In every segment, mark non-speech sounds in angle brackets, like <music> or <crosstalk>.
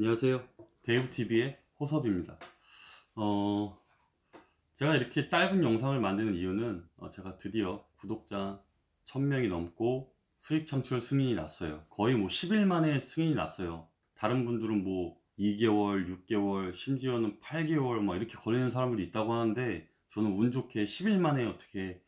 안녕하세요. 데이브TV의 호섭입니다. 어, 제가 이렇게 짧은 영상을 만드는 이유는 어, 제가 드디어 구독자 1000명이 넘고 수익 창출 승인이 났어요. 거의 뭐 10일 만에 승인이 났어요. 다른 분들은 뭐 2개월, 6개월, 심지어는 8개월 막 이렇게 걸리는 사람들이 있다고 하는데 저는 운 좋게 10일 만에 어떻게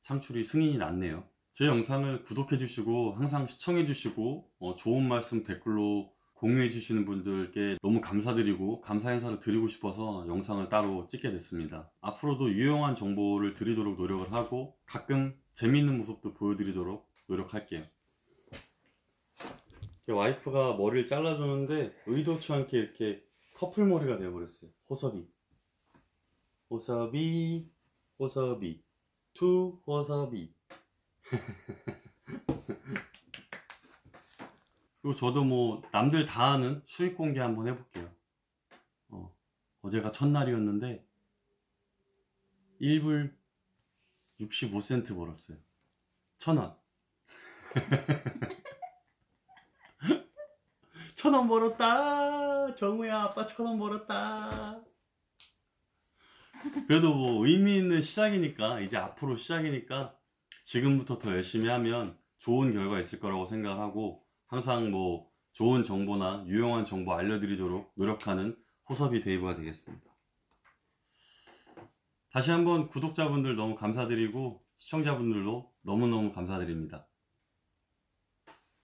창출이 승인이 났네요. 제 영상을 구독해 주시고 항상 시청해 주시고 어, 좋은 말씀 댓글로 공유해 주시는 분들께 너무 감사드리고 감사 인사를 드리고 싶어서 영상을 따로 찍게 됐습니다. 앞으로도 유용한 정보를 드리도록 노력을 하고 가끔 재미있는 모습도 보여드리도록 노력할게요. 와이프가 머리를 잘라주는데 의도치 않게 이렇게 커플 머리가 되어버렸어요. 호섭이. 호섭이, 호섭이, 투 호섭이. <laughs> 그리고 저도 뭐 남들 다 아는 수익 공개 한번 해볼게요. 어, 어제가 첫날이었는데 1불 65센트 벌었어요. 천원. <laughs> 천원 벌었다. 정우야 아빠 천원 벌었다. 그래도 뭐 의미 있는 시작이니까 이제 앞으로 시작이니까 지금부터 더 열심히 하면 좋은 결과 있을 거라고 생각하고 항상 뭐 좋은 정보나 유용한 정보 알려드리도록 노력하는 호섭이 데이브가 되겠습니다. 다시 한번 구독자분들 너무 감사드리고 시청자분들도 너무너무 감사드립니다.